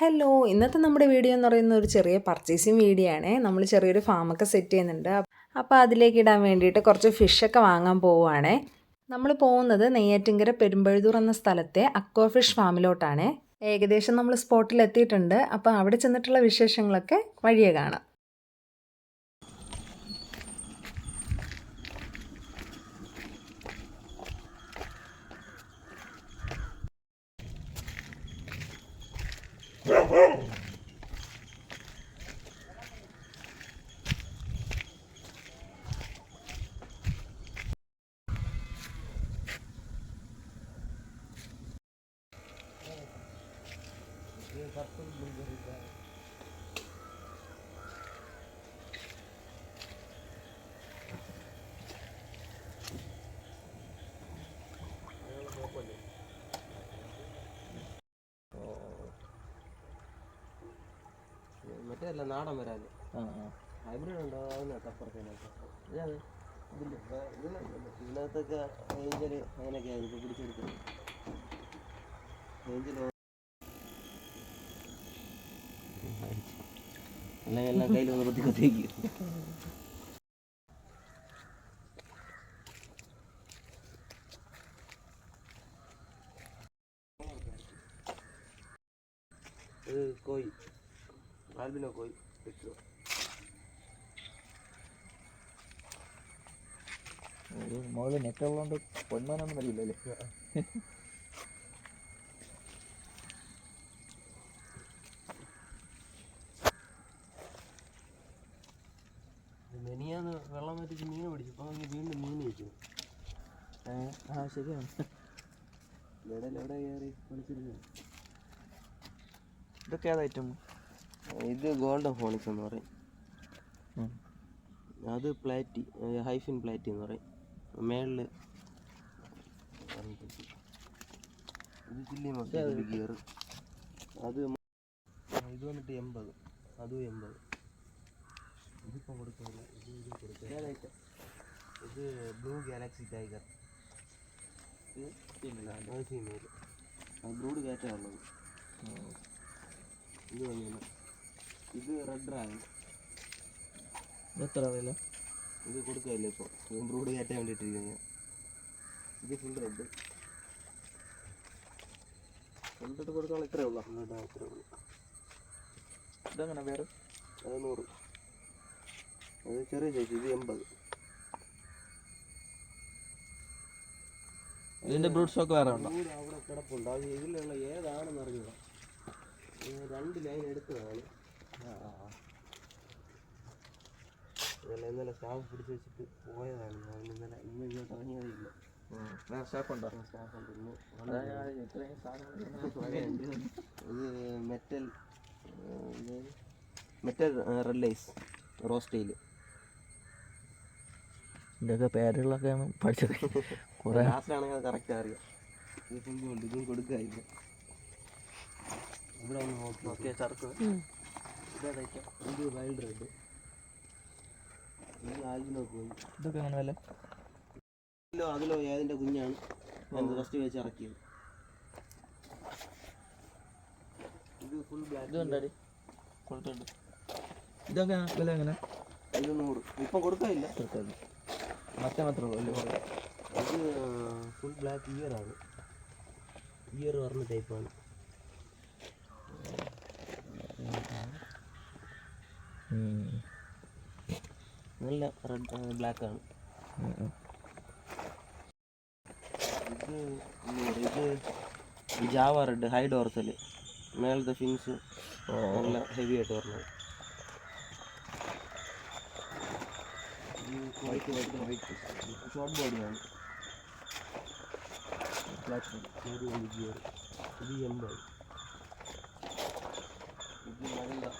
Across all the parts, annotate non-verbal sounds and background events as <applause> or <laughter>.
Hello ഇന്നത്തെ നമ്മുടെ video എന്ന് പറയുന്ന ഒരു ചെറിയ പർച്ചേസിങ് വീഡിയോ ആണ്. നമ്മൾ ചെറിയൊരു ഫാമൊക്കെ സെറ്റ് ചെയ്യുന്നുണ്ട്. അപ്പോൾ അതിലേക്ക് ഇടാൻ വേണ്ടിയിട്ട് കുറച്ച് ഫിഷൊക്കെ വാങ്ങാൻ പോവുകയാണേ. നമ്മൾ പോകുന്നത് നെയ്യാറ്റിങ്കര പെരുമ്പഴുതൂർ എന്ന സ്ഥലത്തെ അക്വ ഫിഷ് ഫാമിലോട്ടാണ് ഏകദേശം നമ്മൾ സ്പോട്ടിൽ എത്തിയിട്ടുണ്ട്. അപ്പോൾ അവിടെ ചെന്നിട്ടുള്ള വിശേഷങ്ങളൊക്കെ വഴിയെ കാണാം മറ്റേ അല്ല നാടൻ വരാൻ ഹൈബ്രിഡ് ഉണ്ടോ? അപ്പുറത്തേനൊക്കെ. ഇതാണ്. ഇതില്ല ഇതിനകത്തൊക്കെ ഏഞ്ചൽ അങ്ങനെയൊക്കെ ആയിരുന്നു ഇപ്പോൾ പിടിച്ചെടുക്കുന്നത്. ഏഞ്ചൽ അല്ലെങ്കിൽ എല്ലാം കയ്യിൽ വന്ന് കൊത്തി കൊത്തിയേക്ക് ഇത് കോയി ആൽബിനോ പോയി വെച്ചു മുകളിൽ നെറ്റ് ഉള്ളതുകൊണ്ട് പൊന്മാനൊന്നും വരില്ലല്ലേ? മെനിയാന്ന് വെള്ളം വറ്റിച്ച് മീൻ പിടിച്ചു. ഇപ്പം വീണ്ടും മീൻ വയ്ക്കുന്നു ആ ശരിയാണ്. ഇവിടെ എവിടെ കയറി? വിളിച്ചിരുന്നു. ഇതൊക്കെ ഇത് ഗോൾഡൻ ഫോണിക്സ് എന്ന് പറയും. അത് പ്ലാറ്റി ഹൈഫിൻ പ്ലാറ്റി എന്ന് പറയും. മേളിൽ ഇത് ചില്ലി മസാല ഗിയർ അത് ഇത് വന്നിട്ട് എൺപത്. അതും എൺപത്. ഇതിപ്പോൾ കൊടുക്കുന്നില്ല ഇത് ഇത് കൊടുക്കുന്നില്ല ഇത് ബ്ലൂ ഗാലക്സി ടൈഗർ. ഫീമെയിൽ ബ്ലൂഡ് കാറ്റാണുള്ളത് ഇത് വന്നില്ല ഇത് റെഡ് ഡ്രാഗൺ എത്ര വില? ഇത് കൊടുക്കില്ല ഇപ്പോൾ ബ്രൂഡ് കയറ്റാൻ വേണ്ടിയിട്ടിരിക്കുന്നത് ഇത് ഫുൾ റെഡ് റെഡ് കൊടുക്കാൻ ഇത്രേ ഉള്ളൂ. ഇത്രേ ഉള്ളൂ. ഇതെങ്ങനെ വേറെ അത് നൂറ്. അത് ചെറിയ ചേച്ചി ഇത് എൺപത്. ഇതിന്റെ ബ്രൂഡ് സ്റ്റോക്ക് വേറെ ഉണ്ടോ? അവിടെ കിടപ്പുണ്ട്. അത് ഇതിലുള്ള ഏതാണെന്ന് അറിഞ്ഞൂടാ രണ്ട് ലൈൻ എടുത്തതാണ്. ഇതെല്ലാം ഇന്നലെ സ്റ്റാഫ് പിടിച്ച് വെച്ചിട്ട് പോയതാണ് ഞാൻ ഇന്നലെ ഇന്ന് ഇങ്ങോട്ട് ഇറങ്ങിയതില്ല വേറെ ഇന്ന് <laughs> ഇത് മെറ്റൽ മെറ്റൽ റെഡ് ലൈസ് റോസ്റ്റയിൽ ഇതൊക്കെ പേരുകളൊക്കെയാണ് പഠിച്ചത്. <laughs> കുറെ ആണെങ്കിൽ അത് കറക്റ്റ് അറിയാം. ഇത് കൊടുക്കാറില്ല ഇവിടെ ഒന്ന് നോക്കി. ഓക്കെ ചർക്ക് ഇതേതാ ഇത് വൈൽഡ് റെഡ് ഈ ആൽബിനോ പോയി ഇതൊക്കെ അതിലോ ഏതിന്റെ കുഞ്ഞാണ്? ഞാൻ ഫസ്റ്റ് വെച്ച് ഇറക്കിയത്. ഇത് ഫുൾ ബ്ലാക്ക് ഇതുണ്ടാടി കൊടുത്തുണ്ട്. ഇതൊക്കെ വില എങ്ങനെ? ഇത് നൂറ് ഇപ്പം കൊടുക്കാനില്ല. കൊടുത്തത് മറ്റേ മാത്രമേ ഉള്ളൂ ഇത് ഫുൾ ബ്ലാക്ക് ഇയർ ആണ്. ഇയർ പറഞ്ഞ ടൈപ്പാണ് നല്ല റെഡ് ബ്ലാക്ക് ആണ്. ഇത് ഇത് ജാവ റെഡ് ഹൈ ഡോർസൽ മേളത്തെ ഫിൻസ് നല്ല ഹെവി ആയിട്ട് പറഞ്ഞത് ഷോർട്ട് ബോഡിയാണ് ഇത് എൺപത് ഇത് മഴ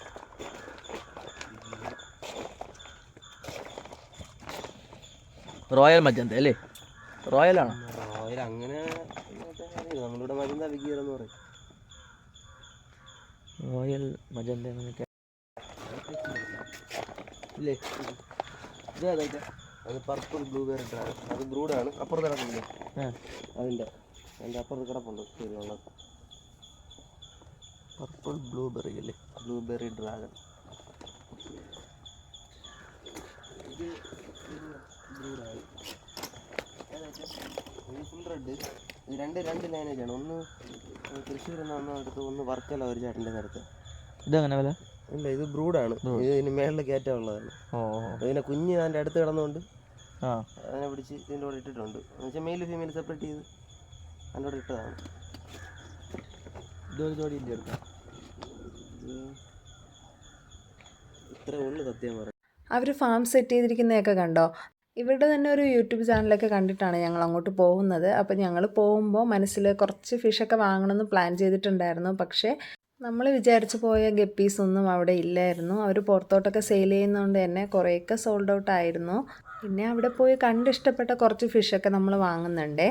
റോയൽ മജന്ത അല്ലേ? റോയലാണോ റോയൽ അങ്ങനെ. നമ്മളിവിടെ മജന്ത വിഗിയർ എന്ന് പറയും റോയൽ മജന്ത എന്നൊക്കെ ഇല്ലേ? ഇത് ഏതാ അത് പർപ്പിൾ ബ്ലൂ ബെറി ഡ്രാഗൺ അത് ബ്രൂഡാണ് അപ്പുറത്ത് കിടക്കുന്നില്ലേ അതിന്റെ അതിന്റെ അപ്പുറത്ത് കിടപ്പുണ്ട്. ശരിയുള്ളത് പർപ്പിൾ പർപ്പിൾ ബ്ലൂബെറി അല്ലേ? ബ്ലൂബെറി ഡ്രാഗൺ ഇത് ബ്ലൂഡാണ് ഫുൾ റെഡ് രണ്ട് രണ്ട് ലൈനേജാണ് ആണ് ഒന്ന് തൃശ്ശൂർ നിന്ന് ഒന്ന് ഒന്ന് വർക്കല ഒരു ചേട്ടന്റെ ഇത് അങ്ങനെ വില? ഇല്ല ഇത് ബ്രൂഡാണ്. ഇത് ഇതിന് മേളിൽ കയറ്റമുള്ളതാണ് ഓ ഇതിനെ കുഞ്ഞ് അതിന്റെ അടുത്ത് കിടന്നുകൊണ്ട് അതിനെ പിടിച്ച് ഇതിന്റെ കൂടെ ഇട്ടിട്ടുണ്ട്. എന്ന് വെച്ചാൽ മെയിൽ ഫീമെയിൽ സെപ്പറേറ്റ് ചെയ്ത് അതിന്റെ കൂടെ ഇട്ടതാണ്. ഇതൊരു ജോഡി ഇല്ല എടുക്കാം? ഇത്രേ ഉള്ളു സത്യം പറയാം അവർ ഫാം സെറ്റ് ചെയ്തിരിക്കുന്നതൊക്കെ കണ്ടോ? ഇവരുടെ തന്നെ ഒരു യൂട്യൂബ് ചാനലൊക്കെ കണ്ടിട്ടാണ് ഞങ്ങൾ അങ്ങോട്ട് പോകുന്നത്. അപ്പോൾ ഞങ്ങൾ പോകുമ്പോൾ മനസ്സിൽ കുറച്ച് ഫിഷൊക്കെ വാങ്ങണമെന്ന് പ്ലാൻ ചെയ്തിട്ടുണ്ടായിരുന്നു. പക്ഷേ നമ്മൾ വിചാരിച്ചു പോയ ഗപ്പീസ് ഒന്നും അവിടെ ഇല്ലായിരുന്നു. അവർ പുറത്തോട്ടൊക്കെ സെയിൽ ചെയ്യുന്നതുകൊണ്ട് തന്നെ കുറേയൊക്കെ സോൾഡ് ഔട്ട് ആയിരുന്നു. പിന്നെ അവിടെ പോയി കണ്ടിഷ്ടപ്പെട്ട കുറച്ച് ഫിഷൊക്കെ നമ്മൾ വാങ്ങുന്നുണ്ട്.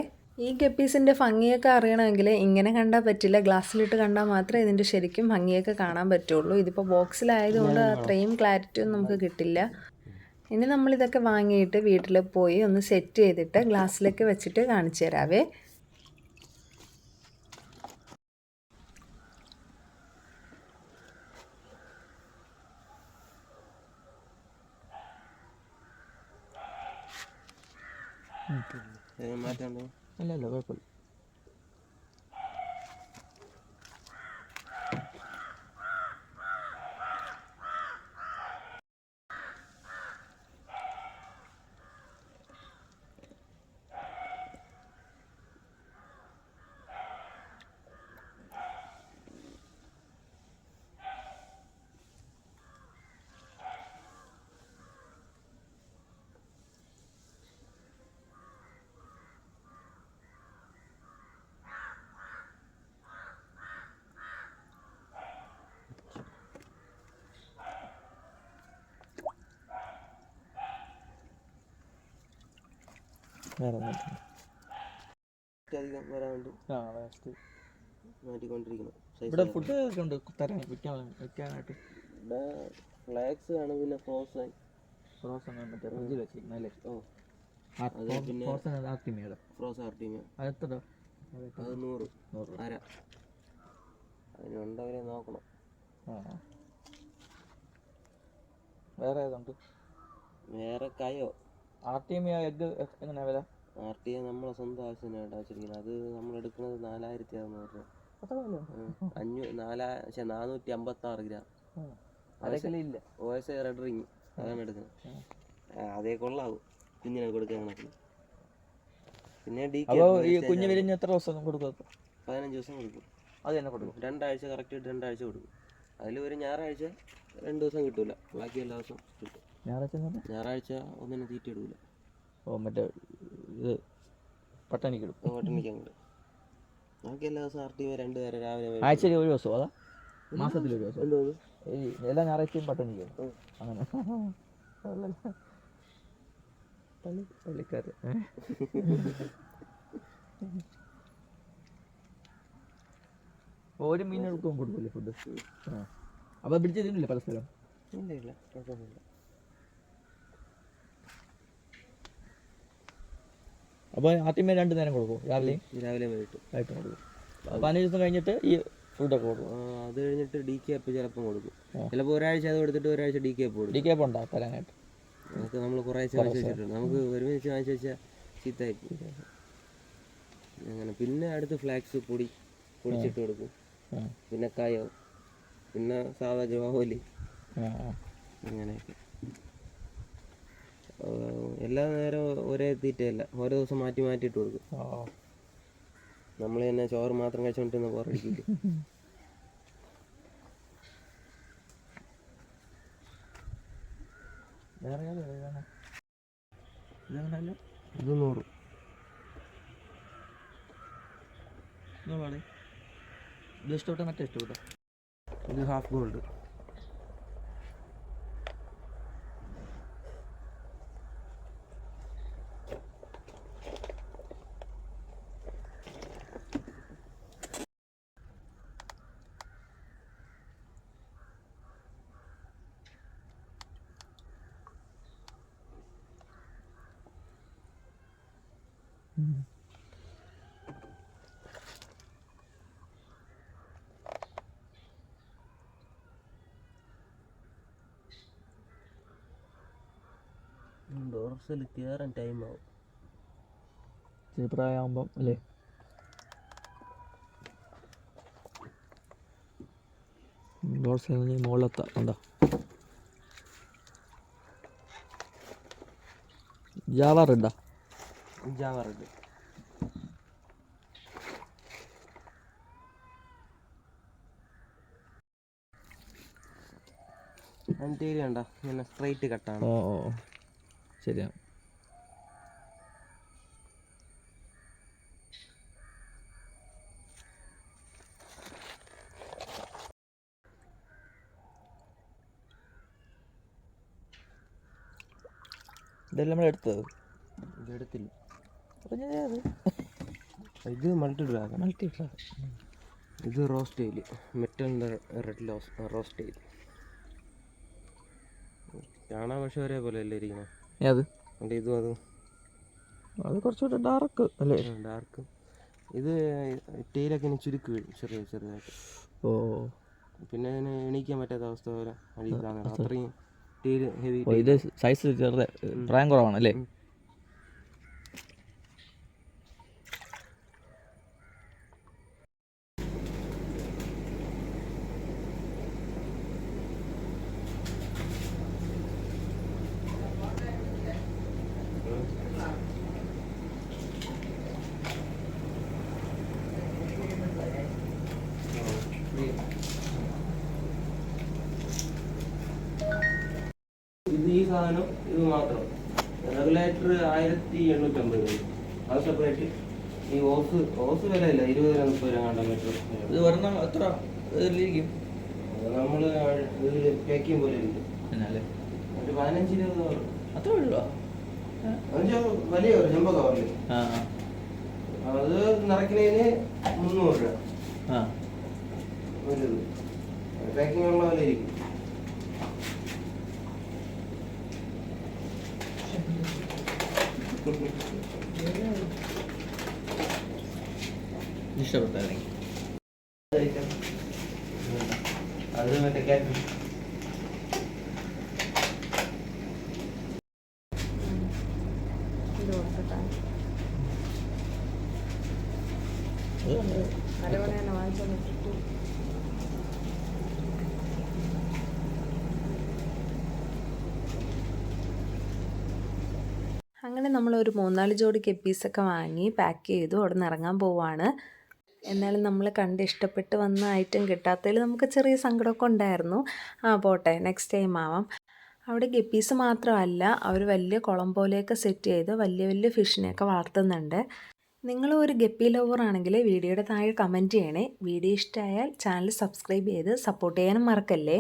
ഈ ഗപ്പീസിന്റെ ഭംഗിയൊക്കെ അറിയണമെങ്കിൽ ഇങ്ങനെ കണ്ടാൽ പറ്റില്ല. ഗ്ലാസ്സിലിട്ട് കണ്ടാൽ മാത്രമേ ഇതിന്റെ ശരിക്കും ഭംഗിയൊക്കെ കാണാൻ പറ്റുള്ളൂ. ഇതിപ്പോൾ ബോക്സിലായതുകൊണ്ട് അത്രയും ക്ലാരിറ്റി ഒന്നും നമുക്ക് കിട്ടില്ല. ഇനി നമ്മളിതൊക്കെ വാങ്ങിയിട്ട് വീട്ടിൽ പോയി ഒന്ന് സെറ്റ് ചെയ്തിട്ട് ഗ്ലാസ്സിലേക്ക് വെച്ചിട്ട് കാണിച്ചു തരാവേ. മാറ്റാണ്ടോ അല്ല അല്ല കുഴപ്പമില്ല. അധികം വരാൻ വേണ്ടി ആ ലാസ്റ്റ് മാറ്റിക്കൊണ്ടിരിക്കണം ഇവിടെ ഫുഡ് ഒക്കെ ഉണ്ട് തരാൻ വിൽക്കാൻ വിൽക്കാനായിട്ട്. ഇവിടെ ഫ്ലാക്സ് ആണ് പിന്നെ ഫ്രോസൺ ഫ്രോസൺ മറ്റേ ഫ്രിഡ്ജിൽ വെച്ചിരിക്കുന്നത് അല്ലേ? ഓ. അത് പിന്നെ- ഫ്രോസൺ ആർട്ടിമിയുടെ ഫ്രോസ് ആർട്ടീമിയ അതെത്ര അത് നൂറ്. നൂറ്. അര. അതിനുണ്ടവരെ നോക്കണം. വേറെ ഏതുണ്ട്? വേറെ കയോ? ആർട്ടിമിയ എഗ് എങ്ങനെയാ വില? ആർ ടി ഐ നമ്മളെ സ്വന്തം വെച്ചിരിക്കുന്നത്. അത് നമ്മൾ എടുക്കുന്നത് നാലായിരത്തി അറുന്നൂറ്. അഞ്ഞൂ നാലാ പക്ഷേ നാനൂറ്റി അമ്പത്തി ആറ് ഗ്രാം ഇല്ല. റെഡ് റിങ് അതാണ് എടുക്കുന്നത്. അതേ കൊള്ളാവും. കുഞ്ഞിനെ കൊടുക്കാൻ കണക്കിന്. പിന്നെ ഡി ഈ കുഞ്ഞു വിരിഞ്ഞ് എത്ര ദിവസം കൊടുക്കും പതിനഞ്ച് ദിവസം കൊടുക്കും. അത് തന്നെ കൊടുക്കും. രണ്ടാഴ്ച കറക്റ്റ് രണ്ടാഴ്ച കൊടുക്കും. അതിൽ ഒരു ഞായറാഴ്ച രണ്ട് ദിവസം കിട്ടൂല. ബാക്കി എല്ലാ ദിവസവും കിട്ടും. ഞായറാഴ്ച ഞായറാഴ്ച ഒന്നിനും തീറ്റ ഇടൂല. ഓ മറ്റേ ഇത് പട്ടാണിക്ക് ഇടും. പട്ടിണിക്ക് അങ്ങോട്ട് ബാക്കി എല്ലാ ദിവസവും ആർ ടി വി രണ്ട് നേരം രാവിലെ ആഴ്ചയിൽ ഒരു ദിവസം അതാ? മാസത്തിൽ ഒരു ദിവസം. എല്ലാ ഞായറാഴ്ചയും പട്ടണിക്ക്. അങ്ങനെ. പള്ളി പള്ളിക്കാര്. ഒരു മീനുകൾക്കും കൊടുക്കില്ലേ ഫുഡ് ആ. അപ്പോൾ പല സ്ഥലം ഇല്ല ഇല്ല കുഴപ്പമൊന്നുമില്ല. അപ്പോൾ ആദ്യമേ രണ്ട് നേരം കൊടുക്കും. രാവിലെ രാവിലെ വൈകിട്ട്. ആയിട്ടും കൊടുക്കും. പതിനഞ്ച് ദിവസം കഴിഞ്ഞിട്ട് ഈ ഫുഡൊക്കെ കൊടുക്കും. അത് കഴിഞ്ഞിട്ട് ഡി കെ എപ്പ് ചിലപ്പം കൊടുക്കും. ചിലപ്പോൾ ഒരാഴ്ച അത് കൊടുത്തിട്ട് ഒരാഴ്ച ഡി കെ കൊടുക്കും. ഡി കെ ഉണ്ടോ തരാനായിട്ട്? നമുക്ക് നമ്മൾ കുറേ വാങ്ങിച്ച് വെച്ചിട്ടുണ്ട്. നമുക്ക് ഒരുമിച്ച് വാങ്ങിച്ച് വെച്ചാൽ ചീത്തയായി. അങ്ങനെ. പിന്നെ അടുത്ത് ഫ്ലാക്സ് പൊടി പൊടിച്ചിട്ട് കൊടുക്കും. പിന്നെ കായോ പിന്നെ സാധാ ജവാഹോലി. അങ്ങനെയൊക്കെ. എല്ലാ നേരവും ഒരേ തീറ്റയല്ല. ഓരോ ദിവസം മാറ്റി മാറ്റിയിട്ട് കൊടുക്കും. നമ്മൾ തന്നെ ചോറ് മാത്രം കഴിച്ചുകൊണ്ടിരുന്ന ബോറടിക്കില്ല ഇത് നൂറ്. ഇതാണ് ഇത് ഇഷ്ടപ്പെട്ട മറ്റേ ഇഷ്ടപ്പെട്ട? ഇത് ഹാഫ് ഗോൾഡ് ഡോർസൽ കയറാൻ ടൈം ആവും. ഇച്ചിരി പ്രായമാകുമ്പം അല്ലേ? മുകളിലെത്താം. കണ്ടോ? ജാവ റെഡാ ജാവ റെഡ് അന്റേരി കണ്ട? ഇങ്ങനെ സ്ട്രൈറ്റ് കട്ടാണ് ഓ ഓ. ശരിയാണ് ഇതെല്ലാം നമ്മൾ എടുത്തത്? ഇതെടുത്തില്ല ഇത് മൾട്ടി ഡ്രാഗൺ മൾട്ടി ഇത് റോസ്റ്റ് ചെയ്യിൽ മെറ്റലിന്റെ റെഡ് ലോസ് റോസ്റ്റ് ചെയ്യിൽ കാണാൻ പക്ഷെ ഒരേപോലെ അല്ലേ ഇരിക്കണം? ഏത്? ഇതും അതും. അത് കുറച്ചുകൂടെ ഡാർക്ക് അല്ലേ? ഡാർക്ക് ഇത് ടീലൊക്കെ ഇനി ചുരുക്ക് വീഴും ചെറിയ ചെറുതായിട്ട്. ഓ. പിന്നെ അതിന് എണീക്കാൻ പറ്റാത്ത അവസ്ഥ വരെ അടിയിലാണ് അത്രയും ടീൽ ഹെവി ഇത് സൈസ് ചെറുത് പ്രായം കുറവാണ് അല്ലേ ഇത് ഈ സാധനം ഇത് മാത്രം. റെഗുലേറ്റർ ആയിരത്തി എണ്ണൂറ്റമ്പത് രൂപ. അത് സെപ്പറേറ്റ് ഈ ഓസ് ഓസ് വിലയില്ല ഇരുപത് രൂപ മുപ്പത് രൂപ കണ്ട മീറ്റർ ഇത് ഒരെണ്ണം എത്ര? ഇതിലിരിക്കും നമ്മൾ ഇതിൽ പാക്കിങ് പോലെ ഇരിക്കും. ഒരു പതിനഞ്ച് ഇരുപത് കവർ അത്ര ഉള്ളോ? അഞ്ചോ വലിയ കവർ ജമ്പോ കവറിൽ ആ അത് നിറയ്ക്കുന്നതിന് മുന്നൂറ് രൂപ. ആ. ഒരു പാക്കിംഗ് ഉള്ള പോലെ ഇരിക്കും. ഇഷ്ടപ്പെട്ടായിരുന്നു അത് മറ്റേ ക്യാറ്റ് ഇത് കൊടുക്കട്ടെ അരമണി തന്നെ വാങ്ങിച്ചു അങ്ങനെ നമ്മൾ ഒരു മൂന്നാൽ ജോഡി കെപ്പീസൊക്കെ വാങ്ങി പാക്ക് ചെയ്തു അവിടെ നിന്ന് ഇറങ്ങാൻ പോവാണ്. എന്നാലും നമ്മൾ കണ്ട് ഇഷ്ടപ്പെട്ട് വന്ന ഐറ്റം കിട്ടാത്തതിൽ നമുക്ക് ചെറിയ സങ്കടമൊക്കെ ഉണ്ടായിരുന്നു. ആ പോട്ടെ നെക്സ്റ്റ് ടൈം ആവാം. അവിടെ ഗപ്പീസ് മാത്രമല്ല അവർ വലിയ കുളം പോലെയൊക്കെ സെറ്റ് ചെയ്ത് വലിയ വലിയ ഫിഷിനെയൊക്കെ വളർത്തുന്നുണ്ട്. നിങ്ങൾ ഒരു ഗപ്പി ലവർ ആണെങ്കിൽ വീഡിയോയുടെ താഴെ കമന്റ് ചെയ്യണേ. വീഡിയോ ഇഷ്ടമായാൽ ചാനൽ സബ്സ്ക്രൈബ് ചെയ്ത് സപ്പോർട്ട് ചെയ്യാനും മറക്കല്ലേ?